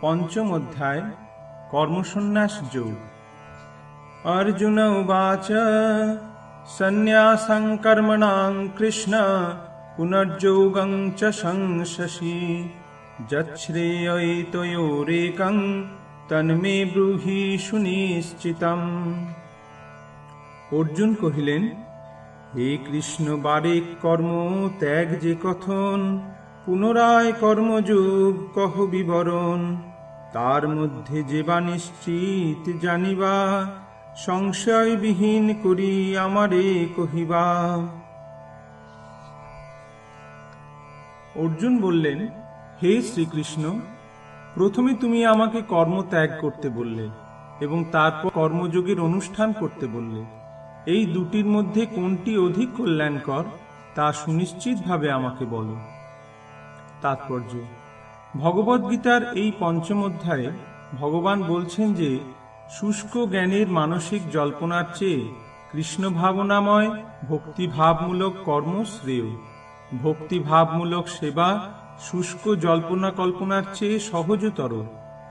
পঞ্চম অধ্যায়, কর্মসন্ন্যাস যোগ। অর্জুন উবাচ, সন্ন্যাসং কর্মণাং কৃষ্ণ, পুনর্যোগং চ সংশসি যচ্ছ্রেয়তয়োরেকং তন্মে ব্রূহি সুনিশ্চিতম। অর্জুন কহিলেন, হে কৃষ্ণ, বারেক কর্ম, ত্যাগ যে কথন পুনরায় কর্মযোগ কহ বিবরণ। তার মধ্যে যে বা নিশ্চিত জানিবা, সংশয়বিহীন করি আমারে কহিবা। অর্জুন বললেন, হে শ্রীকৃষ্ণ, প্রথমে তুমি আমাকে কর্ম ত্যাগ করতে বললে এবং তারপর কর্মযোগের অনুষ্ঠান করতে বললে। এই দুটির মধ্যে কোনটি অধিক কল্যাণকর তা সুনিশ্চিতভাবে আমাকে বলো। তাৎপর্য। ভগবদ্গীতার এই পঞ্চম অধ্যায়ে ভগবান বলছেন যে, শুষ্ক জ্ঞানের মানসিক জল্পনার চেয়ে কৃষ্ণ ভাবনাময় ভক্তিভাবমূলক কর্ম শ্রেয়। ভক্তিভাবমূলক সেবা শুষ্ক জল্পনা কল্পনার চেয়ে সহজতর,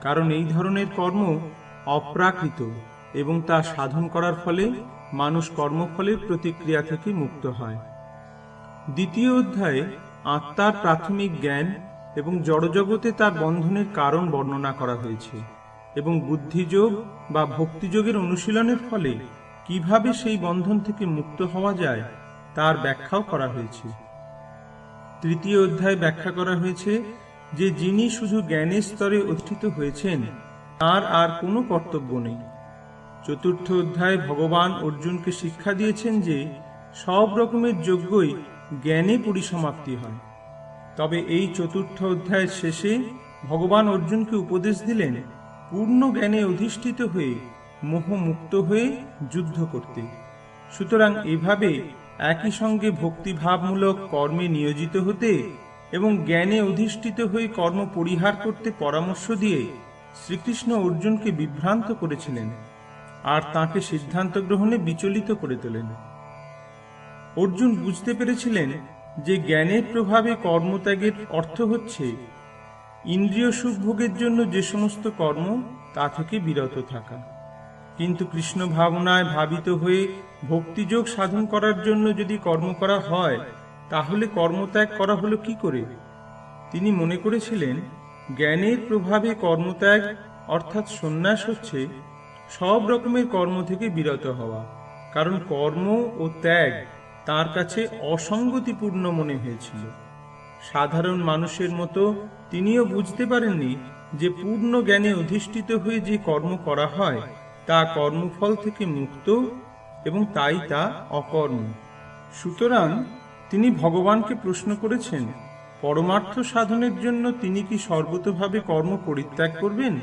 কারণ এই ধরনের কর্ম অপ্রাকৃত এবং তা সাধন করার ফলে মানুষ কর্মফলের প্রতিক্রিয়া থেকে মুক্ত হয়। দ্বিতীয় অধ্যায়ে আত্মার প্রাথমিক জ্ঞান এবং জড়জগতে তার বন্ধনের কারণ বর্ণনা করা হয়েছে এবং বুদ্ধিযোগ বা ভক্তিযোগের অনুশীলনের ফলে কীভাবে সেই বন্ধন থেকে মুক্ত হওয়া যায় তার ব্যাখ্যাও করা হয়েছে। তৃতীয় অধ্যায় ব্যাখ্যা করা হয়েছে যে যিনি শুধু জ্ঞানের স্তরে অধিষ্ঠিত হয়েছেন, তার আর কোনো কর্তব্য নেই। চতুর্থ অধ্যায় ভগবান অর্জুনকে শিক্ষা দিয়েছেন যে সব রকমের যজ্ঞই জ্ঞানে পরিসমাপ্তি হয়। তবে এই চতুর্থ অধ্যায়ের শেষে ভগবান অর্জুনকে উপদেশ দিলেন, পূর্ণ জ্ঞানে অধিষ্ঠিত হয়ে, মোহমুক্ত হয়ে যুদ্ধ করতে। সুতরাং এভাবে একই সঙ্গে ভক্তিভাবমূলক কর্মে নিয়োজিত হতে এবং জ্ঞানে অধিষ্ঠিত হয়ে কর্ম পরিহার করতে পরামর্শ দিয়ে শ্রীকৃষ্ণ অর্জুনকে বিভ্রান্ত করেছিলেন আর তাকে সিদ্ধান্ত গ্রহণে বিচলিত করে তোলেন। অর্জুন বুঝতে পেরেছিলেন যে জ্ঞানের প্রভাবে কর্মত্যাগের অর্থ হচ্ছে ইন্দ্রিয় সুখভোগের জন্য যে সমস্ত কর্ম, তা থেকে বিরত থাকা। কিন্তু কৃষ্ণ ভাবনায় ভাবিত হয়ে ভক্তিযোগ সাধন করার জন্য যদি কর্ম করা হয়, তাহলে কর্মত্যাগ করা হলো কি করে? তিনি মনে করেছিলেন, জ্ঞানের প্রভাবে কর্মত্যাগ, অর্থাৎ সন্ন্যাস হচ্ছে সব রকমের কর্ম থেকে বিরত হওয়া। কারণ কর্ম ও ত্যাগ তার কাছে অসঙ্গতিপূর্ণ মনে হয়েছিল। সাধারণ মানুষের মতো তিনিও বুঝতে পারেননি যে পূর্ণ জ্ঞানে অধিষ্ঠিত হয়ে যে কর্ম করা হয়, তা কর্মফল থেকে মুক্ত এবং তাই তা অকর্ম। সুতরাং তিনি ভগবানকে প্রশ্ন করেছেন, পরমার্থ সাধনের জন্য তিনি কি সর্বতভাবে কর্ম পরিত্যাগ করবেন,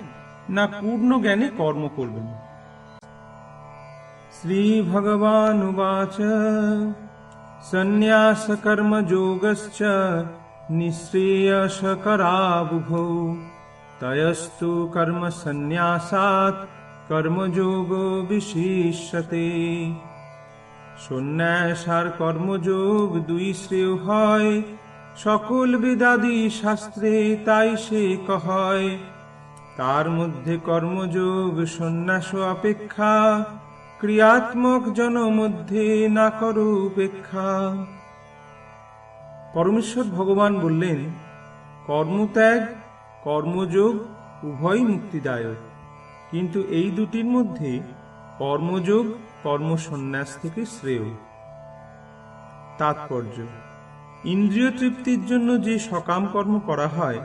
না পূর্ণ জ্ঞানে কর্ম করবেন? শ্রী ভগবান উবাচ নিঃশ্রেয়সকরাবুভৌ তয়স্তু কর্ম সন্ন্যাসাত কর্মযোগ বিশিষ্যতে সন্ন্যাস আর কর্মযোগ দুই শ্রেয় হয় সকল বেদাদি শাস্ত্রে তাই সে কহয় তার মধ্যে কর্মযোগ সন্ন্যাস অপেক্ষা ক্রিয়াত্মক জন মধ্যে না করো উপেক্ষা। পরমেশ্বর ভগবান বললেন, কর্মত্যাগ, কর্মযোগ উভয়ই মুক্তিদায়ক। কিন্তু এই দুটির মধ্যে কর্মযোগ, কর্মসন্ন্যাস থেকে শ্রেয়। তাৎপর্য, ইন্দ্রিয় তৃপ্তির জন্য যে সকাম কর্ম করা হয়,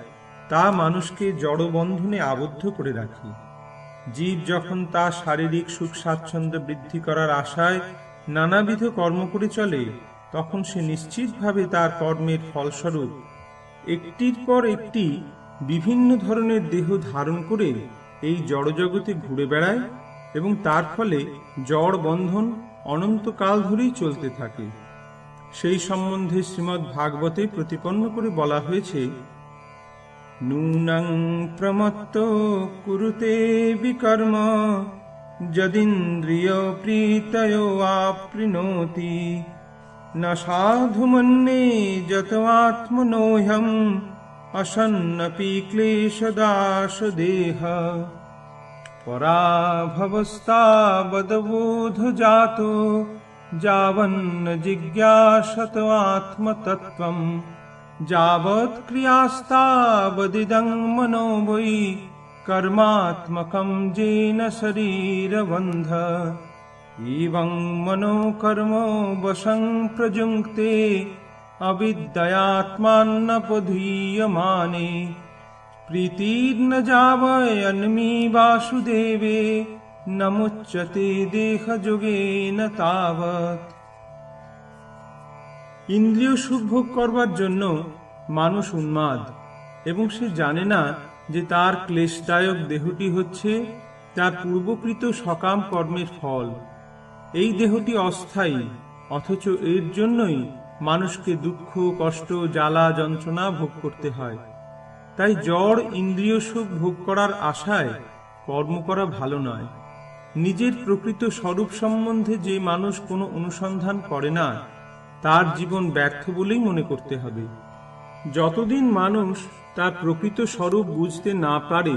তা মানুষকে জড়বন্ধনে আবদ্ধ করে রাখে। জীব যখন তা শারীরিক সুখ স্বাচ্ছন্দ্য বৃদ্ধি করার আশায় নানাবিধ কর্ম করে চলে, তখন সে নিশ্চিতভাবে তার কর্মের ফলস্বরূপ একটির পর একটি বিভিন্ন ধরনের দেহ ধারণ করে এই জড়জগতে ঘুরে বেড়ায় এবং তার ফলে জড় বন্ধন অনন্তকাল ধরেই চলতে থাকে। সেই সম্বন্ধে শ্রীমদ্ ভাগবতে প্রতিপন্ন করে বলা হয়েছে नूनं प्रमत्तो कुरुते विकर्म यदिन्द्रियप्रीतयो प्रीतयो न साधुमन्ये जतवात्मनोऽयम् जतवात्मनोऽहम् अशन्नपि क्लेशदाश देह जावन्न जिज्ञासत्वाऽऽत्मतत्त्वम् ्रियास्तावदिदम् मनो वै कर्मात्मकम् येन शरीरबन्ध। एवम् मनो कर्म वशम् प्रयुङ्क्ते अविद्यायात्मान्नपधीयमाने प्रीतिर्न जावयन्मी वासुदेवे न मुच्यते देहजुगे तावत्। ইন্দ্রিয় সুখ ভোগ করবার জন্য মানুষ উন্মাদ, এবং সে জানে না যে তার ক্লেশদায়ক দেহটি হচ্ছে তার পূর্বকৃত সকাম কর্মের ফল। এই দেহটি অস্থায়ী, অথচ এর জন্যই মানুষকে দুঃখ, কষ্ট, জ্বালা, যন্ত্রণা ভোগ করতে হয়। তাই জড় ইন্দ্রিয় সুখ ভোগ করার আশায় কর্ম করা ভালো নয়। নিজের প্রকৃত স্বরূপ সম্বন্ধে যে মানুষ কোনো অনুসন্ধান করে না তার জীবন ব্যর্থ বলেই মনে করতে হবে। যতদিন মানুষ তার প্রকৃত স্বরূপ বুঝতে না পারে,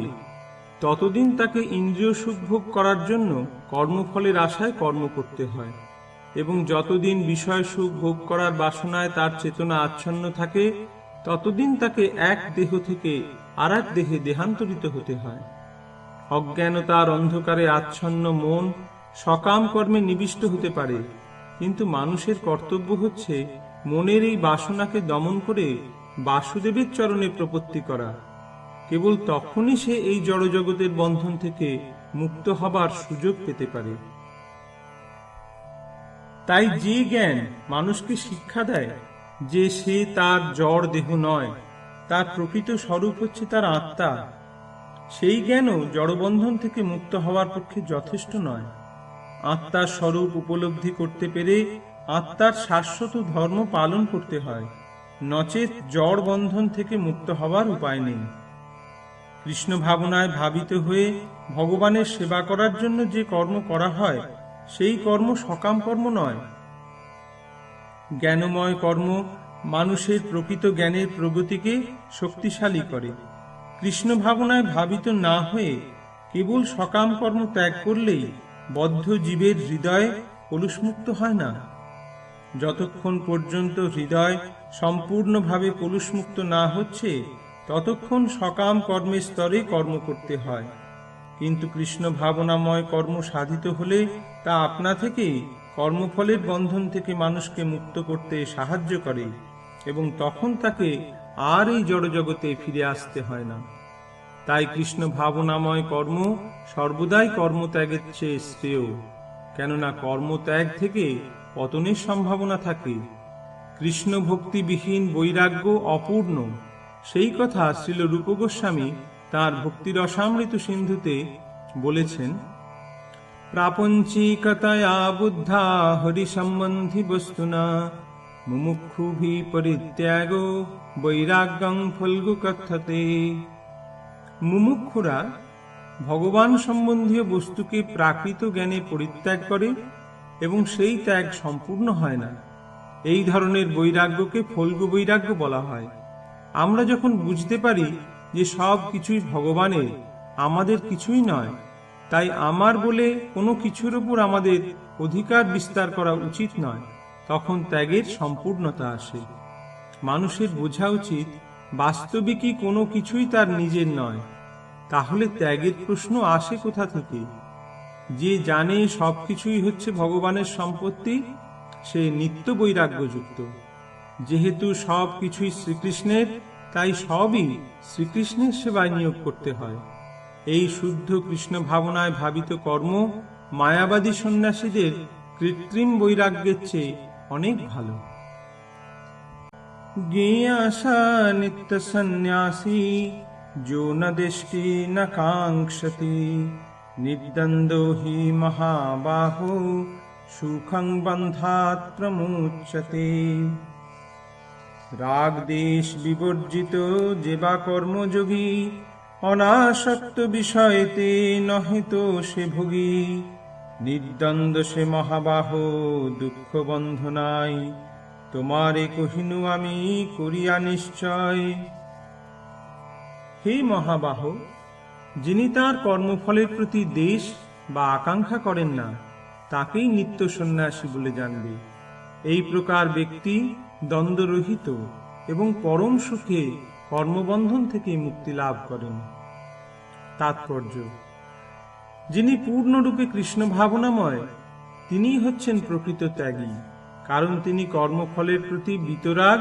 ততদিন তাকে ইন্দ্রিয় সুখ ভোগ করার জন্য কর্মফলের আশায় কর্ম করতে হয় এবং যতদিন বিষয় সুখ ভোগ করার বাসনায় তার চেতনা আচ্ছন্ন থাকে, ততদিন তাকে এক দেহ থেকে আর দেহে দেহান্তরিত হতে হয়। অজ্ঞানতার অন্ধকারে আচ্ছন্ন মন সকাম কর্মে নিবিষ্ট হতে পারে। কিন্তু মানুষের কর্তব্য হচ্ছে মনের এই বাসনাকে দমন করে বাসুদেবের চরণে প্রপত্তি করা। কেবল তখনই সে এই জড়জগতের বন্ধন থেকে মুক্ত হবার সুযোগ পেতে পারে। তাই যে জ্ঞান মানুষকে শিক্ষা দেয় যে সে তার জড় দেহ নয়, তার প্রকৃত স্বরূপ হচ্ছে তার আত্মা, সেই জ্ঞানও জড়বন্ধন থেকে মুক্ত হওয়ার পক্ষে যথেষ্ট নয়। আত্মার স্বরূপ উপলব্ধি করতে পেরে আত্মার শাশ্বত ধর্ম পালন করতে হয়। নচেত জড় বন্ধন থেকে মুক্ত হওয়ার উপায় নেই। কৃষ্ণ ভাবনায় ভাবিত হয়ে ভগবানের সেবা করার জন্য যে কর্ম করা হয়, সেই কর্ম সকাম কর্ম নয়। জ্ঞানময় কর্ম মানুষের প্রকৃত জ্ঞানের প্রগতিকে শক্তিশালী করে। কৃষ্ণ ভাবনায় ভাবিত না হয়ে কেবল সকাম কর্ম ত্যাগ করলেই বদ্ধ জীবের হৃদয় কলুষমুক্ত হয় না? যতক্ষণ পর্যন্ত হৃদয় সম্পূর্ণভাবে কলুষমুক্ত না হচ্ছে, ততক্ষণ সকাম কর্মের স্তরে কর্ম করতে হয়। কিন্তু কৃষ্ণ ভাবনাময় কর্ম সাধিত হলে তা আপনা থেকেই কর্মফলের বন্ধন থেকে মানুষকে মুক্ত করতে সাহায্য করে এবং তখন তাকে আর এই জড়জগতে ফিরে আসতে হয় না। তাই কৃষ্ণ ভাবনাময় কর্ম সর্বদাই কর্মত্যাগের চেয়ে শ্রেয়। কেননা কর্মত্যাগ থেকে পতনের সম্ভাবনা থাকে। কৃষ্ণ ভক্তিবিহীন বৈরাগ্য অপূর্ণ। সেই কথা শ্রীল রূপ গোস্বামী তাঁর ভক্তির অসামৃত সিন্ধুতে বলেছেন, প্রাপঞ্চিকতয়া বুদ্ধা হরি সম্বন্ধী বস্তুনা, মুমুক্ষুভি পরিত্যাগ বৈরাগ্যং ফলগু কথতে। মুমুক্ষুরা ভগবান সম্বন্ধীয় বস্তুকে প্রাকৃত জ্ঞানে পরিত্যাগ করে এবং সেই ত্যাগ সম্পূর্ণ হয় না। এই ধরনের বৈরাগ্যকে ফলগু বৈরাগ্য বলা হয়। আমরা যখন বুঝতে পারি যে সব কিছুই ভগবানের, আমাদের কিছুই নয়, তাই আমার বলে কোনো কিছুর উপর আমাদের অধিকার বিস্তার করা উচিত নয়, তখন ত্যাগের সম্পূর্ণতা আসে। মানুষের বোঝা উচিত বাস্তবিকই কোনো কিছুই তার নিজের নয়। তাহলে ত্যাগের প্রশ্ন আসে কোথা থেকে? যে জানে সব কিছুই হচ্ছে ভগবানের সম্পত্তি, সে নিত্য বৈরাগ্যযুক্ত যেহেতু সব কিছুই শ্রীকৃষ্ণের, তাই সবই শ্রীকৃষ্ণের সেবায় নিয়োগ করতে হয়। এই শুদ্ধ কৃষ্ণ ভাবনায় ভাবিত কর্ম মায়াবাদী সন্ন্যাসীদের কৃত্রিম বৈরাগ্যের চেয়ে অনেক ভালো। জ্ঞেয়াসা নিত্য সন্ন্যাসী जो न दृष्टि न काङ्क्षति निर्द्वन्द्वो हि महाबाहो सुखं बन्धात् प्रमुच्यते রাগ দেশ বিবর্জিত যে বা কর্মযোগী অনাসক্ত বিষয়েতে নহে তো সে ভোগী নির্দ্বন্দ্ব সে মহাবাহ দুঃখ বন্ধনাই তোমারে কহিনু আমি করিয়া নিশ্চয়। হে মহাবাহ, যিনি তার কর্মফলের প্রতি দেশ বা আকাঙ্ক্ষা করেন না, তাকেই নিত্য সন্ন্যাসী বলে জানবে। এই প্রকার ব্যক্তি দ্বন্দ্বরহিত এবং পরম সুখে কর্মবন্ধন থেকে মুক্তি লাভ করেন। তাৎপর্য, যিনি পূর্ণরূপে কৃষ্ণ ভাবনাময়, তিনিই হচ্ছেন প্রকৃত ত্যাগী। কারণ তিনি কর্মফলের প্রতি বিতরাগ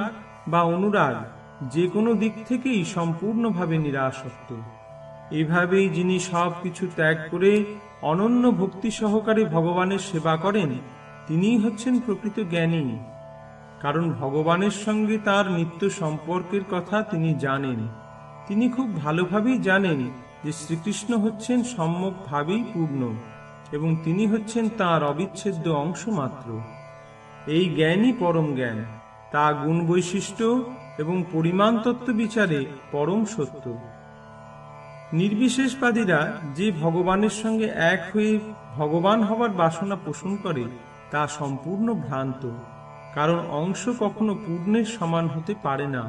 বা অনুরাগ যে কোনো দিক থেকেই সম্পূর্ণভাবে নিরাসক্ত। এভাবেই যিনি সব কিছু ত্যাগ করে অনন্য ভক্তি সহকারে ভগবানের সেবা করেন, তিনিই হচ্ছেন প্রকৃত জ্ঞানী। কারণ ভগবানের সঙ্গে তার নিত্য সম্পর্কের কথা তিনি জানেন। তিনি খুব ভালোভাবেই জানেন যে শ্রীকৃষ্ণ হচ্ছেন সম্যকভাবেই পূর্ণ এবং তিনি হচ্ছেন তার অবিচ্ছেদ্য অংশ মাত্র এই জ্ঞানই পরম জ্ঞান। তা গুণ বৈশিষ্ট্য এবং পরিমাণ তত্ত্ব বিচারে পরম সত্য। নির্বিশেষবাদীরা যে ভগবানের সঙ্গে এক হয়ে ভগবান হবার বাসনা পোষণ করে, তা সম্পূর্ণ ভ্রান্ত। কারণ অংশ কখনো পূর্ণের সমান হতে পারে না।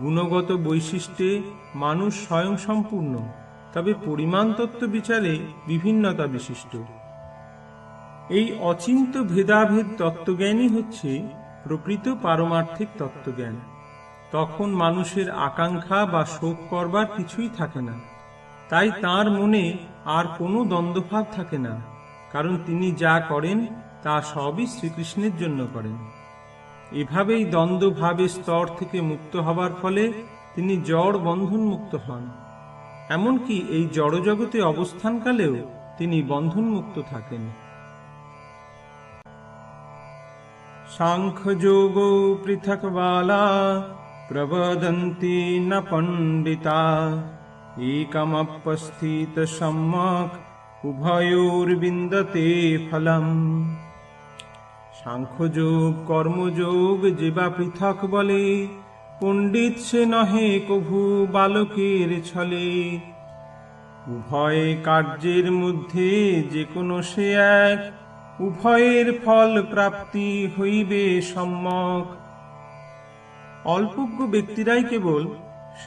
গুণগত বৈশিষ্ট্যে মানুষ স্বয়ং সম্পূর্ণ, তবে পরিমাণ তত্ত্ব বিচারে বিভিন্নতা বিশিষ্ট। এই অচিন্ত ভেদাভেদ তত্ত্বজ্ঞানই হচ্ছে প্রকৃত পারমার্থিক তত্ত্বজ্ঞান। তখন মানুষের আকাঙ্ক্ষা বা শোক করবার কিছুই থাকে না। তাই তার মনে আর কোনো দ্বন্দ্বভাব থাকে না, কারণ তিনি যা করেন তা সবই শ্রীকৃষ্ণের জন্য করেন। এভাবেই দ্বন্দ্বভাবের স্তর থেকে মুক্ত হবার ফলে তিনি জড় বন্ধন মুক্ত হন। এমনকি এই জড়জগতে অবস্থানকালেও তিনি বন্ধনমুক্ত থাকেন। বালা প্রবদন্তি ন পণ্ডিতা একমপস্থিত সম্যক উভয়োর্বিন্দতে ফলম সাংখ্যযোগ কর্মযোগ যে বা পৃথক বলে পণ্ডিত সে নহে কভু বালকের ছলে উভয় কার্যের মধ্যে যে কোনো সে এক উভয়ের ফল প্রাপ্তি হইবে সম্যক। অল্পজ্ঞ ব্যক্তিরাই কেবল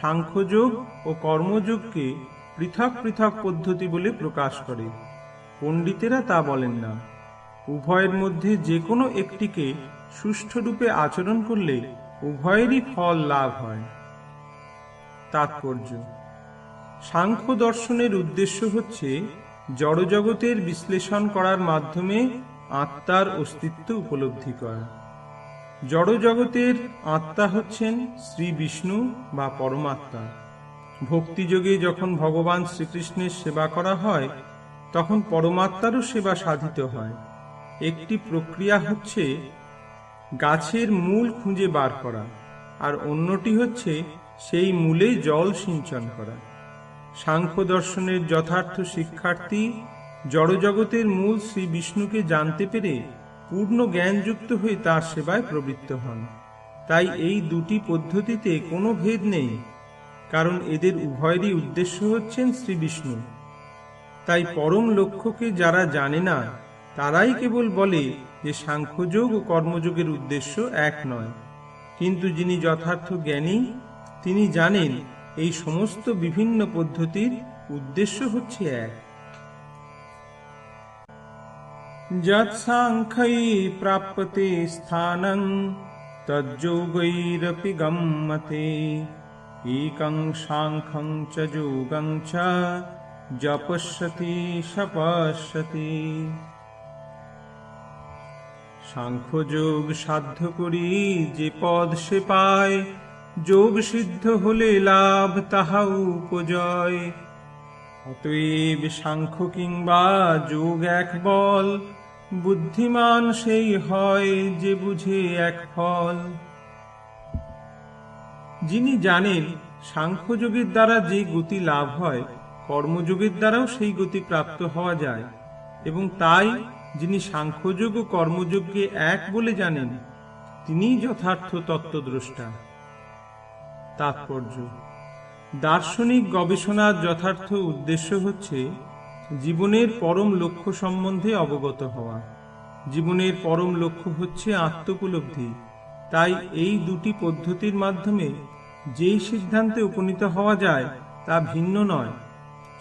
সাংখ্যযোগ ও কর্মযোগকে পৃথক পৃথক পদ্ধতি বলে প্রকাশ করে। পণ্ডিতেরা তা বলেন না। উভয়ের মধ্যে যে কোনো একটিকে সুষ্ঠুরূপে আচরণ করলে উভয়েরই ফল লাভ হয়। তাৎপর্য। সাংখ্য দর্শনের উদ্দেশ্য হচ্ছে জড়জগতের বিশ্লেষণ করার মাধ্যমে আত্মার অস্তিত্ব উপলব্ধি করা। জড়জগতের আত্মা হচ্ছেন শ্রী বিষ্ণু বা পরমাত্মা। ভক্তিযোগে যখন ভগবান শ্রীকৃষ্ণের সেবা করা হয়, তখন পরমাত্মারও সেবা সাধিত হয়। একটি প্রক্রিয়া হচ্ছে গাছের মূল খুঁজে বার করা, আর অন্যটি হচ্ছে সেই মূলে জল সিঞ্চন করা। সাংখ্য দর্শনের যথার্থ শিক্ষার্থী, জড়জগতের মূল শ্রী বিষ্ণুকে জানতে পেরে পূর্ণ জ্ঞানযুক্ত হয়ে তার সেবায় প্রবৃত্ত হন। তাই এই দুটি পদ্ধতিতে কোনো ভেদ নেই, কারণ এদের উভয়েরই উদ্দেশ্য হচ্ছেন শ্রী বিষ্ণু। তাই পরম লক্ষ্যকে যারা জানে না, তারাই কেবল বলে যে সাংখ্যযোগ ও কর্মযোগের উদ্দেশ্য এক নয়। কিন্তু যিনি যথার্থ জ্ঞানী, তিনি জানেন এই সমস্ত বিভিন্ন পদ্ধতির উদ্দেশ্য হচ্ছে এক। যৎসাংখ্যৈ প্রাপ্যতে স্থানং তজ্যোগৈরপি গম্যতে, একং সাংখ্যং চ যোগং চ জপস্যতি সপশ্যতি। সাংখ্যযোগ সাধ্য করি যে পদ সে পায় যোগ সিদ্ধ হলে লাভ তাহা উপজয়। অতএব সাংখ্য কিংবা যোগ এক বল, বুদ্ধিমান সেই হয় যে বুঝে এক ফল। যিনি জানেন সাংখ্যযোগের দ্বারা যে গতি লাভ হয়, কর্মযোগের দ্বারাও সেই গতি প্রাপ্ত হওয়া যায়। এবং তাই যিনি সাংখ্যযোগ ও কর্মযোগকে এক বলে জানেন, তিনিই যথার্থ তত্ত্বদ্রষ্টা। তাৎপর্য। দার্শনিক গবেষণার যথার্থ উদ্দেশ্য হচ্ছে জীবনের পরম লক্ষ্য সম্বন্ধে অবগত হওয়া। জীবনের পরম লক্ষ্য হচ্ছে আত্মোপলব্ধি। তাই এই দুটি পদ্ধতির মাধ্যমে যেই সিদ্ধান্তে উপনীত হওয়া যায় তা ভিন্ন নয়।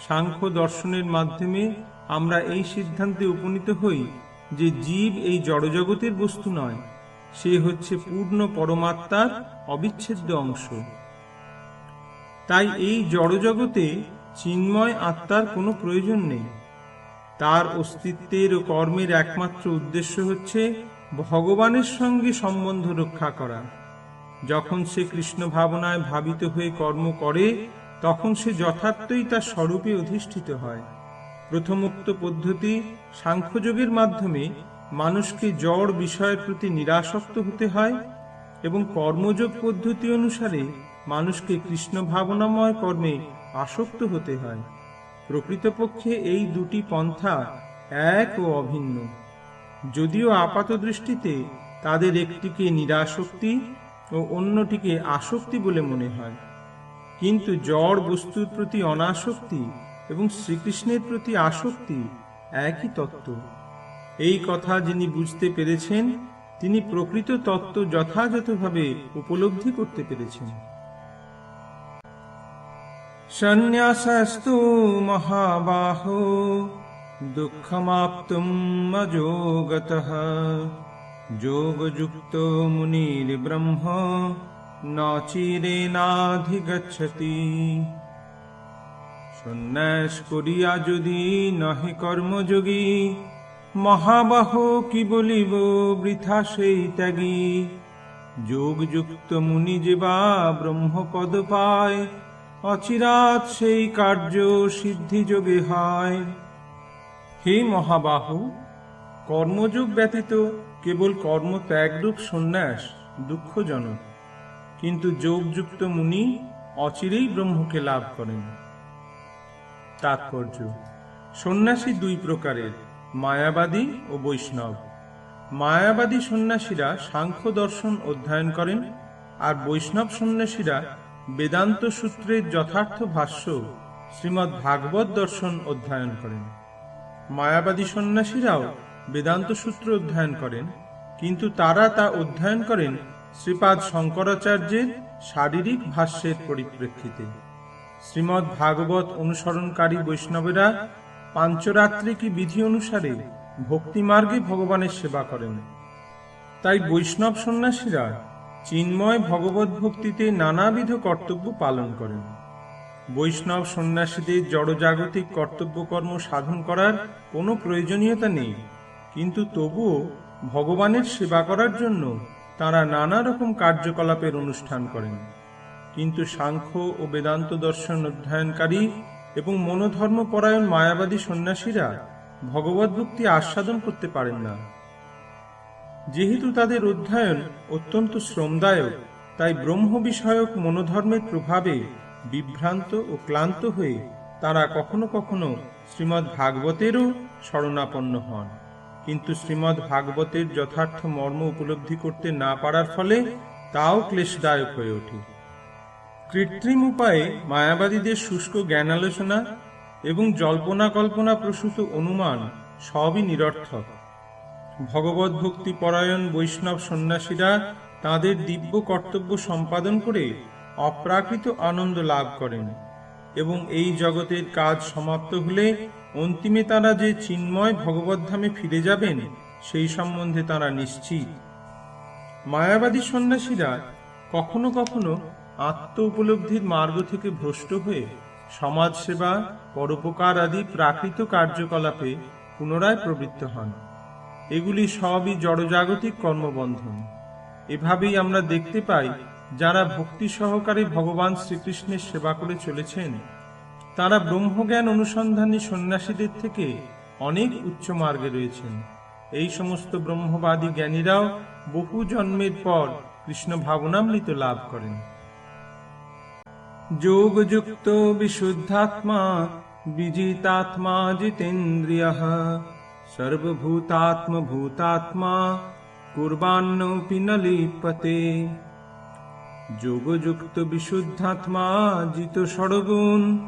সাংখ্য দর্শনের মাধ্যমে আমরা এই সিদ্ধান্তে উপনীত হই যে জীব এই জড়জগতের বস্তু নয়, সে হচ্ছে পূর্ণ পরমাত্মার অবিচ্ছেদ্য অংশ। তাই এই জড়জগতে চিন্ময় আত্মার কোনো প্রয়োজন নেই। তার অস্তিত্বের ও কর্মের একমাত্র উদ্দেশ্য হচ্ছে ভগবানের সঙ্গে সম্বন্ধ রক্ষা করা। যখন সে কৃষ্ণ ভাবনায় ভাবিত হয়ে কর্ম করে, তখন সে যথার্থই তার স্বরূপে অধিষ্ঠিত হয়। প্রথমোক্ত পদ্ধতি সাংখ্যযোগের মাধ্যমে মানুষকে জড় বিষয়ের প্রতি নিরাসক্ত হতে হয় এবং কর্মযোগ পদ্ধতি অনুসারে মানুষকে কৃষ্ণ ভাবনাময় কর্মে আসক্ত হতে হয়। প্রকৃতপক্ষে এই দুটি পন্থা এক ও অভিন্ন। যদিও আপাত দৃষ্টিতে তাদের একটিকে নিরাসক্তি ও অন্যটিকে আসক্তি বলে মনে হয়। কিন্তু জড় বস্তুর প্রতি অনাসক্তি এবং শ্রীকৃষ্ণের প্রতি আসক্তি একই তত্ত্ব। এই কথা যিনি বুঝতে পেরেছেন, তিনি প্রকৃত তত্ত্ব যথাযথভাবে উপলব্ধি করতে পেরেছেন। সন্ন্যাসস্তু মহাবাহো দুঃখমাপ্তুম অযোগতঃ যোগযুক্ত মুনির্ব্রহ্ম ন চিরেনাধিগচ্ছতি সন্ন্যাস করিয়া যদি নহে কর্মযোগী মহাবাহ কি বলিব বৃথা সেই ত্যাগী। যোগযুক্ত মুনি যে বা ব্রহ্মপদ পায় অচিরাত সেই কার্য সিদ্ধি যোগে হয়। হে মহাবাহু, কর্মযোগ ব্যতীত কেবল কর্মত্যাগরূপ সন্ন্যাস দুঃখজনক, কিন্তু যোগযুক্ত মুনি অচিরেই ব্রহ্মকে লাভ করেন। তাৎপর্য, সন্ন্যাসী দুই প্রকারের, মায়াবাদী ও বৈষ্ণব। মায়াবাদী সন্ন্যাসীরা সাংখ্য দর্শন অধ্যয়ন করেন আর বৈষ্ণব সন্ন্যাসীরা বেদান্ত সূত্রের যথার্থ ভাষ্য শ্রীমদ্ ভাগবত দর্শন অধ্যয়ন করেন। মায়াবাদী সন্ন্যাসীরাও বেদান্ত সূত্র অধ্যয়ন করেন, কিন্তু তারা তা অধ্যয়ন করেন শ্রীপাদ শঙ্করাচার্যের শারীরিক ভাষ্যের পরিপ্রেক্ষিতে। শ্রীমদ্ ভাগবত অনুসরণকারী বৈষ্ণবেরা পাঞ্চরাত্রিকী বিধি অনুসারে ভক্তিমার্গে ভগবানের সেবা করেন। তাই বৈষ্ণব সন্ন্যাসীরা চিন্ময় ভগবত ভক্তিতে নানাবিধ কর্তব্য পালন করেন। বৈষ্ণব সন্ন্যাসীদের জড়জাগতিক কর্তব্যকর্ম সাধন করার কোনো প্রয়োজনীয়তা নেই। কিন্তু তবুও ভগবানের সেবা করার জন্য তারা নানা রকম কার্যকলাপের অনুষ্ঠান করেন। কিন্তু সাংখ্য ও বেদান্ত দর্শন অধ্যয়নকারী এবং মনোধর্মপরায়ণ মায়াবাদী সন্ন্যাসীরা ভগবত ভক্তি আস্বাদন করতে পারেন না। যেহেতু তাদের অধ্যয়ন অত্যন্ত শ্রমদায়ক, তাই ব্রহ্ম বিষয়ক মনোধর্মের প্রভাবে বিভ্রান্ত ও ক্লান্ত হয়ে তারা কখনো কখনো শ্রীমদ্ ভাগবতেরও শরণাপন্ন হন। কিন্তু শ্রীমদ্ ভাগবতের যথার্থ মর্ম উপলব্ধি করতে না পারার ফলে তাও ক্লেশদায়ক হয়ে ওঠে। কৃত্রিম উপায়ে মায়াবাদীদের শুষ্ক জ্ঞান আলোচনা এবং জল্পনা কল্পনা প্রসূত অনুমান সবই নিরর্থক। ভগবত ভক্তি পরায়ণ বৈষ্ণব সন্ন্যাসীরা তাদের দিব্য কর্তব্য সম্পাদন করে অপ্রাকৃত আনন্দ লাভ করেন এবং এই জগতের কাজ সমাপ্ত হলে অন্তিমে তারা যে চিন্ময় ভগবদ্ধামে ফিরে যাবেন, সেই সম্বন্ধে তারা নিশ্চিত। মায়াবাদী সন্ন্যাসীরা কখনো কখনো আত্ম উপলব্ধির মার্গ থেকে ভ্রষ্ট হয়ে সমাজসেবা, পরোপকার আদি প্রাকৃত কার্যকলাপে পুনরায় প্রবৃত্ত হন। এগুলি সবই জড়জাগতিক কর্মবন্ধন। এভাবেই আমরা দেখতে পাই, যারা ভক্তি সহকারে ভগবান শ্রীকৃষ্ণের সেবা করে চলেছেন, তারা ব্রহ্মজ্ঞান অনুসন্ধানী সন্ন্যাসীদের থেকে অনেক উচ্চ মার্গে রয়েছেন। এই সমস্ত ব্রহ্মবাদী জ্ঞানীরাও বহু জন্মের পর কৃষ্ণ ভাবনামৃত লাভ করেন। যোগযুক্ত বিশুদ্ধাত্মা, বিজিতাত্মা জিতেন্দ্রিয়। সর্বভূতাত্মভূতাত্মা কুর্বান্নপি ন লিপতে যোগযুক্ত বিশুদ্ধাত্মা জিত সড়গুণ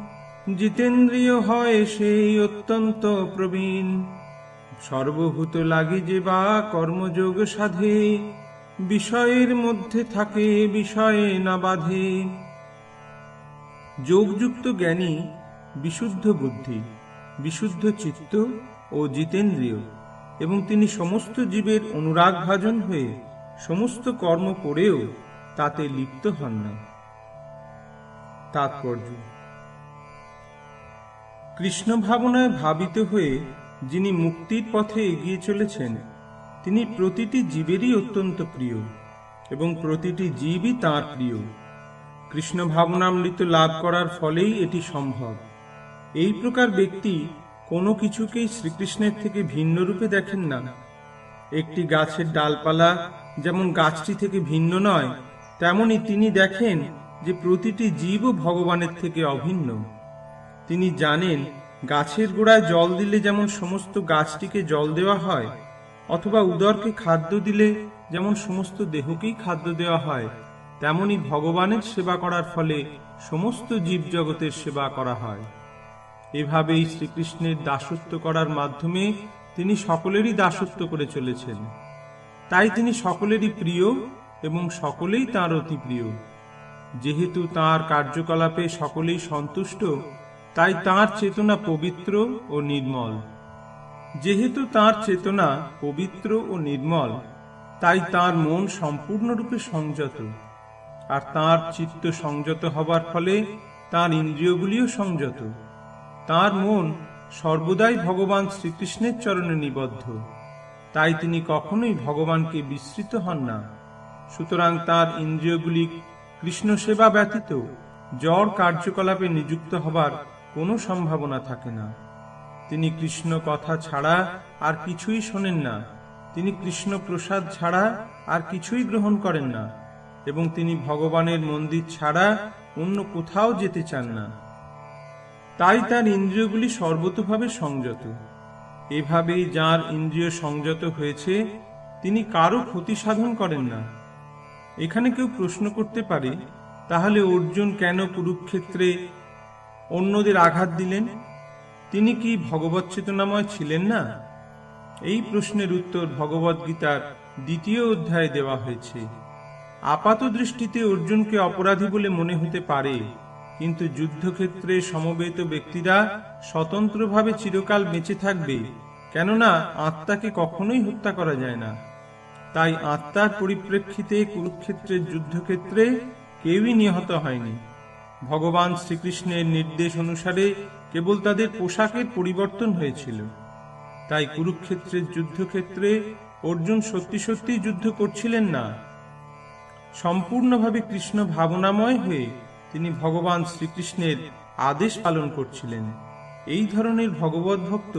জিতেন্দ্রিয় হয় সেই অত্যন্ত প্রবীণ। সর্বভূত লাগি যে বা কর্মযোগ সাধে, বিষয়ের মধ্যে থাকে বিষয়ে না বাধে। যোগযুক্ত জ্ঞানী বিশুদ্ধ বুদ্ধি, বিশুদ্ধ চিত্ত ও জিতেন্দ্রিয়, এবং তিনি সমস্ত জীবের অনুরাগ ভাজন হয়ে সমস্ত কর্ম করেও তাতে লিপ্ত হন না। তাৎপর্য। কৃষ্ণ ভাবনায় ভাবিত হয়ে যিনি মুক্তির পথে এগিয়ে চলেছেন, তিনি প্রতিটি জীবেরই অত্যন্ত প্রিয়, এবং প্রতিটি জীবই তাঁর প্রিয়। কৃষ্ণ ভাবনামৃত লাভ করার ফলেই এটি সম্ভব। এই প্রকার ব্যক্তি কোনো কিছুকেই শ্রীকৃষ্ণের থেকে ভিন্ন রূপে দেখেন না। একটি গাছের ডালপালা যেমন গাছটি থেকে ভিন্ন নয়, তেমনি তিনি দেখেন যে প্রতিটি জীবও ভগবানের থেকে অভিন্ন। তিনি জানেন গাছের গোড়ায় জল দিলে যেমন সমস্ত গাছটিকে জল দেওয়া হয়, অথবা উদরকে খাদ্য দিলে যেমন সমস্ত দেহকেই খাদ্য দেওয়া হয়, তেমনি ভগবানের সেবা করার ফলে সমস্ত জীবজগতের সেবা করা হয়। এভাবেই শ্রীকৃষ্ণের দাসত্ব করার মাধ্যমে তিনি সকলেরই দাসত্ব করে চলেছেন। তাই তিনি সকলেরই প্রিয় এবং সকলেই তাঁর অতি প্রিয়। যেহেতু তাঁর কার্যকলাপে সকলেই সন্তুষ্ট, তাই তাঁর চেতনা পবিত্র ও নির্মল। যেহেতু তাঁর চেতনা পবিত্র ও নির্মল, তাই তাঁর মন সম্পূর্ণরূপে সংযত। আর তাঁর চিত্ত সংযত হবার ফলে তাঁর ইন্দ্রিয়গুলিও সংযত। তাঁর মন সর্বদাই ভগবান শ্রীকৃষ্ণের চরণে নিবদ্ধ। তাই তিনি কখনোই ভগবানকে বিস্মৃত হন না। সুতরাং তার ইন্দ্রিয়গুলি কৃষ্ণ সেবা ব্যতীত জড় কার্যকলাপে নিযুক্ত হবার কোনো সম্ভাবনা থাকে না। তিনি কৃষ্ণ কথা ছাড়া আর কিছুই শোনেন না। তিনি কৃষ্ণ প্রসাদ ছাড়া আর কিছুই গ্রহণ করেন না। এবং তিনি ভগবানের মন্দির ছাড়া অন্য কোথাও যেতে চান না। তাই তার ইন্দ্রিয়গুলি সর্বতভাবে সংযত। এভাবেই যার ইন্দ্রিয় সংযত হয়েছে, তিনি কারও ক্ষতি সাধন করেন না। এখানে কেউ প্রশ্ন করতে পারে, তাহলে অর্জুন কেন কুরুক্ষেত্রে অন্যদের আঘাত দিলেন? তিনি কি ভগবত চেতনাময় ছিলেন না? এই প্রশ্নের উত্তর ভগবত গীতার দ্বিতীয় অধ্যায়ে দেওয়া হয়েছে। আপাত দৃষ্টিতে অর্জুনকে অপরাধী বলে মনে হতে পারে। কিন্তু যুদ্ধক্ষেত্রে সমবেত ব্যক্তিরা স্বতন্ত্রভাবে চিরকাল বেঁচে থাকবে, কেননা আত্মাকে কখনোই হত্যা করা যায় না। তাই আত্মার পরিপ্রেক্ষিতে কুরুক্ষেত্রের যুদ্ধক্ষেত্রে কেউই নিহত হয়নি। ভগবান শ্রীকৃষ্ণের নির্দেশ অনুসারে কেবল তাদের পোশাকের পরিবর্তন হয়েছিল। তাই কুরুক্ষেত্রের যুদ্ধক্ষেত্রে অর্জুন সত্যি সত্যি যুদ্ধ করছিলেন না। সম্পূর্ণভাবে কৃষ্ণ ভাবনাময় হয়ে তিনি ভগবান শ্রীকৃষ্ণের আদেশ পালন করছিলেন। এই ধরনের ভগবত ভক্ত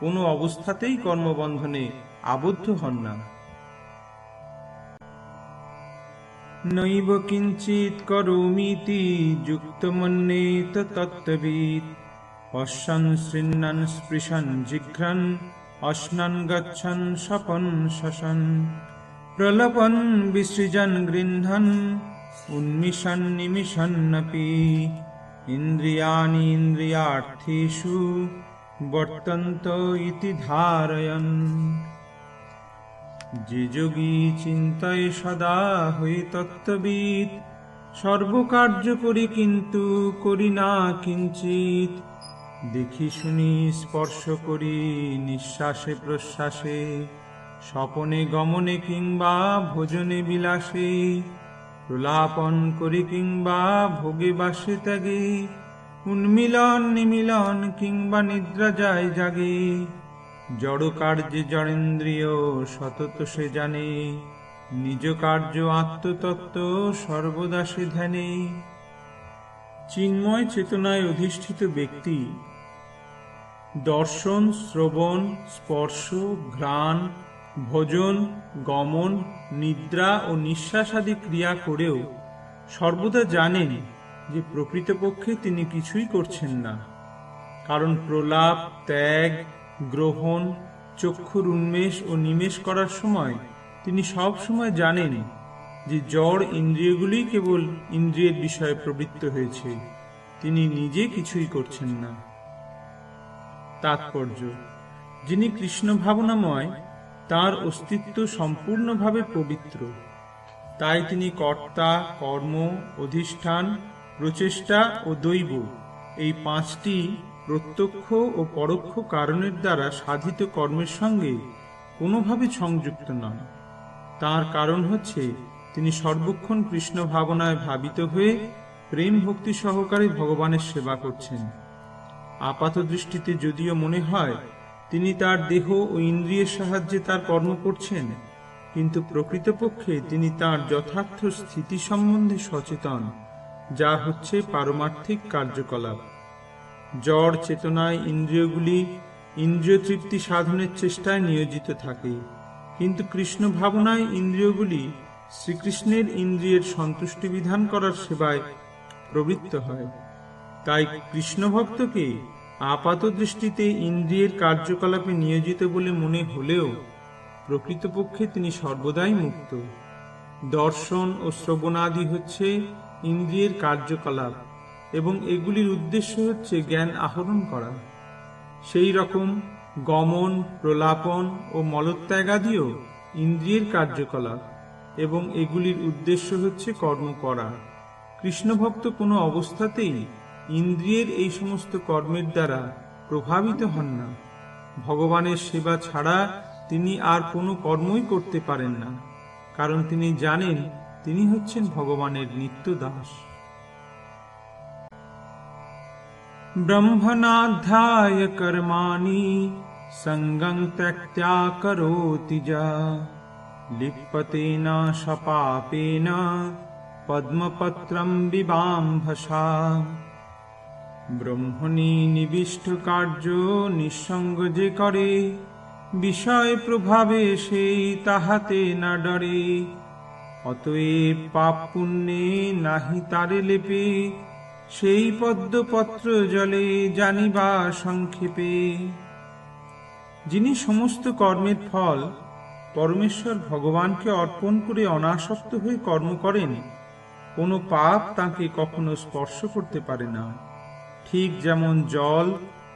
কোনো অবস্থাতেই কর্মবন্ধনে আবদ্ধ হন না। নৈব কিঞ্চিত করোমিতি যুক্তমন্যেত তত্ত্ববিদ পশ্যন শৃণ্বন স্পৃশন জিঘ্রন, অশ্নন গচ্ছন স্বপন শশন। প্রলপন বিসৃজন গৃহ্ণন ইন্দ্রিয়াণি ইন্দ্রিয়ার্থেষু বর্তন্ত ইতি ধারয়ন যে যোগী চিন্তায় সদা হই তত্ত্ববিদ সর্বকার্য করি কিন্তু করি না কিঞ্চিত দেখি শুনি, স্পর্শ করি, নিঃশ্বাসে প্রশ্বাসে, স্বপনে গমনে কিংবা ভোজনে বিলাসে। প্রলাপন করি কিংবা ভোগে বাসে ত্যাগে, উন্মিলন নিমিলন কিংবা নিদ্রা যায় জাগে। জড় কার্যে জড়েন্দ্রিয় সতত সে জানে, নিজ কার্য আত্মতত্ত্ব সর্বদা সে ধ্যানে। চিন্ময় চেতনায় অধিষ্ঠিত ব্যক্তি, দর্শন, শ্রবণ, স্পর্শ, ঘ্রাণ ভোজন, গমন, নিদ্রা ও নিঃশ্বাস আদি ক্রিয়া করেও সর্বদা জানেন যে প্রকৃতপক্ষে তিনি কিছুই করছেন না। কারণ প্রলাপ, ত্যাগ, গ্রহণ, চক্ষুর উন্মেষ ও নিমেষ করার সময় তিনি সব সময় জানেন যে জড় ইন্দ্রিয়গুলি কেবল ইন্দ্রিয়ের বিষয়ে প্রবৃত্ত হয়েছে, তিনি নিজে কিছুই করছেন না। তাৎপর্য, যিনি কৃষ্ণ ভাবনাময় তার অস্তিত্ব সম্পূর্ণভাবে পবিত্র। তাই তিনি কর্তা, কর্ম, অধিষ্ঠান, প্রচেষ্টা ও দৈব। এই পাঁচটি প্রত্যক্ষ ও পরোক্ষ কারণের দ্বারা সাধিত কর্মের সঙ্গে কোনোভাবে সংযুক্ত নয় তার কারণ হচ্ছে, তিনি সর্বক্ষণ কৃষ্ণ ভাবনায় ভাবিত হয়ে প্রেম ভক্তি সহকারে ভগবানের সেবা করছেন। আপাত দৃষ্টিতে যদিও মনে হয় তিনি তার দেহ ও ইন্দ্রিয়ের সাহায্যে তার কর্ম করছেন, কিন্তু প্রকৃতপক্ষে তিনি তার যথার্থ স্থিতি সম্বন্ধে সচেতন, যা হচ্ছে পারমার্থিক কার্যকলাপ। জড় চেতনায় ইন্দ্রিয়গুলি ইন্দ্রিয় তৃপ্তি সাধনের চেষ্টায় নিয়োজিত থাকে, কিন্তু কৃষ্ণ ভাবনায় ইন্দ্রিয়গুলি শ্রীকৃষ্ণের ইন্দ্রিয়ের সন্তুষ্টি বিধান করার সেবায় প্রবৃত্ত হয়। তাই কৃষ্ণ ভক্তকে আপাত দৃষ্টিতে ইন্দ্রিয়ের কার্যকলাপে নিয়োজিত বলে মনে হলেও প্রকৃতপক্ষে তিনি সর্বদাই মুক্ত। দর্শন ও শ্রবণাদি হচ্ছে ইন্দ্রিয়ের কার্যকলাপ এবং এগুলির উদ্দেশ্য হচ্ছে জ্ঞান আহরণ করা। সেই রকম গমন, প্রলাপন ও মলত্যাগাদিও ইন্দ্রিয়ের কার্যকলাপ এবং এগুলির উদ্দেশ্য হচ্ছে কর্ম করা। কৃষ্ণভক্ত কোনো অবস্থাতেই ইন্দ্রিয়ের এই সমস্ত কর্মের দ্বারা প্রভাবিত হন না। ভগবানের সেবা ছাড়া তিনি আর কোনো কর্মই করতে পারেন না। কারণ তিনি জানেন তিনি হচ্ছেন ভগবানের নিত্য দাস ব্রহ্মণাধ্যায় কর্মাণি সঙ্গং ত্যক্ত্যা করোতি যা। লিপ্যতেন সপাপেন পদ্মপত্রম বিবাম্ভসা। ব্রহ্মণি নিবিষ্ট কার্য নিঃসঙ্গ যে করে, বিষয় প্রভাবে সেই তাহাতে না ডরে। অতএব পাপ পুণ্যে নাহি তারে লেপে, সেই পদ্মপত্র জলে জানিবা সংক্ষেপে। যিনি সমস্ত কর্মের ফল, পরমেশ্বর ভগবানকে অর্পণ করে অনাসক্ত হয়ে কর্ম করেন, কোনো পাপ তাকে কখনো স্পর্শ করতে পারে না। ঠিক যেমন জল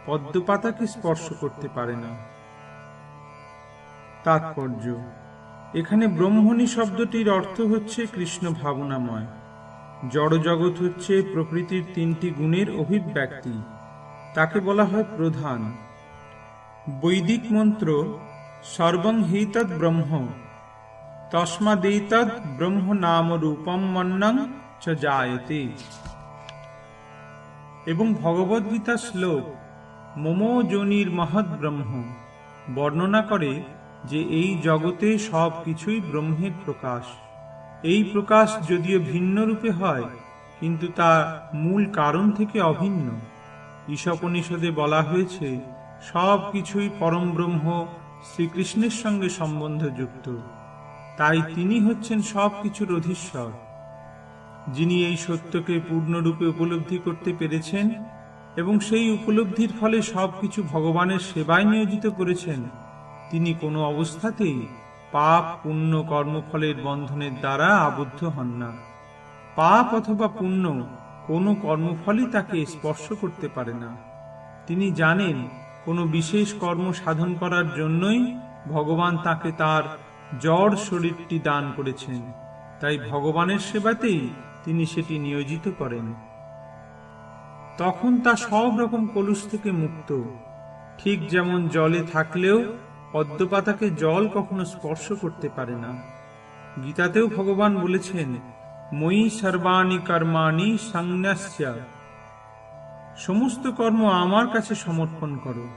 পদ্মপাতাকে স্পর্শ করতে পারে না। তাৎপর্য, এখানে ব্রহ্মণী শব্দটির অর্থ হচ্ছে কৃষ্ণ ভাবনাময়। জড়জগৎ হচ্ছে প্রকৃতির তিনটি গুণের অভিব্যক্তি, তাকে বলা হয় প্রধান। বৈদিক মন্ত্র, সর্বং হিতদ ব্রহ্ম তস্মাদেতদ ব্রহ্ম নাম রূপম মন্নং চ জায়তে এবং ভগবদ্গীতা শ্লোক মোমো যোনির মহৎ ব্রহ্ম বর্ণনা করে যে এই জগতে সব কিছুই ব্রহ্মের প্রকাশ। এই প্রকাশ যদিও ভিন্ন রূপে হয়, কিন্তু তা মূল কারণ থেকে অভিন্ন। ঈশপনিষদে বলা হয়েছে, সব কিছুই পরম ব্রহ্ম শ্রীকৃষ্ণের সঙ্গে সম্বন্ধযুক্ত। তাই তিনি হচ্ছেন সব কিছুর অধীশ্বর। যিনি এই সত্যকে পূর্ণরূপে উপলব্ধি করতে পেরেছেন এবং সেই উপলব্ধির ফলে সবকিছু ভগবানের সেবায় নিয়োজিত করেছেন, তিনি কোনো অবস্থাতেই পাপ পুণ্য কর্মফলের বন্ধনের দ্বারা আবদ্ধ হন না। পাপ অথবা পুণ্য কোনো কর্মফলই তাকে স্পর্শ করতে পারে না। তিনি জানেন, কোনো বিশেষ কর্ম সাধন করার জন্যই ভগবান তাকে তার জড় শরীরটি দান করেছেন। তাই ভগবানের সেবাতেই তিনি সেটি নিয়োজিত করেন। তখন তা সব রকম কলুষ থেকে মুক্ত। ঠিক যেমন জলে থাকলেও পদ্মপাতাকে জল কখনো স্পর্শ করতে পারে না। গীতাতেও ভগবান বলেছেন মই সর্বাণি কর্মাণি সংন্যাস্য। সমস্ত কর্ম আমার কাছে সমর্পণ করো।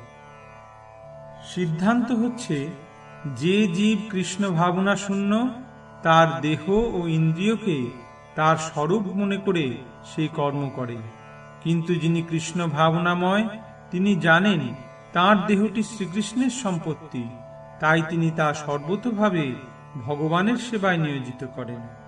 সিদ্ধান্ত হচ্ছে, যে জীব কৃষ্ণ ভাবনা শূন্য তার দেহ ও ইন্দ্রিয়কে তার স্বরূপ মনে করে সেই কর্ম করে। কিন্তু যিনি কৃষ্ণ ভাবনাময়, তিনি জানেন তার দেহটি শ্রীকৃষ্ণের সম্পত্তি। তাই তিনি তা সর্বতভাবে ভগবানের সেবায় নিয়োজিত করেন।